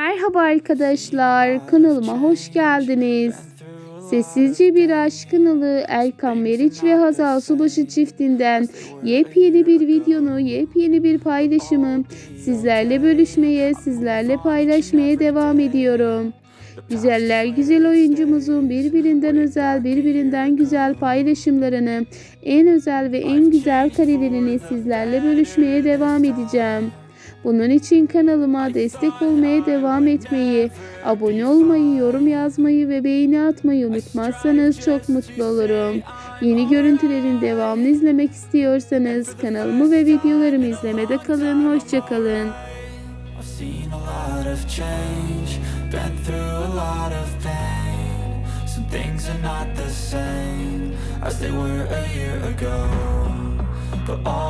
Merhaba arkadaşlar, kanalıma hoş geldiniz. Sessizce Bir Aşk kanalı Erkan Meriç ve Hazal Subaşı çiftinden yepyeni bir videonu, yepyeni bir paylaşımı sizlerle bölüşmeye, sizlerle paylaşmaya devam ediyorum. Güzeller güzel oyuncumuzun birbirinden özel, birbirinden güzel paylaşımlarını, en özel ve en güzel karelerini sizlerle bölüşmeye devam edeceğim. Bunun için kanalıma destek olmaya devam etmeyi, abone olmayı, yorum yazmayı ve beğeni atmayı unutmazsanız çok mutlu olurum. Yeni görüntülerin devamını izlemek istiyorsanız kanalımı ve videolarımı izlemede kalın. Hoşçakalın. Things are not the same as they were a year ago. But all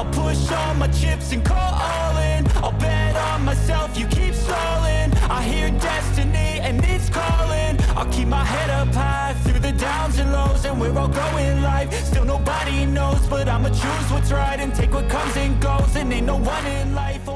I'll push all my chips and call all in. I'll bet on myself, you keep stalling. I hear destiny and it's calling. I'll keep my head up high through the downs and lows, and we're all going life. Still nobody knows, but I'ma choose what's right and take what comes and goes. And ain't no one in life.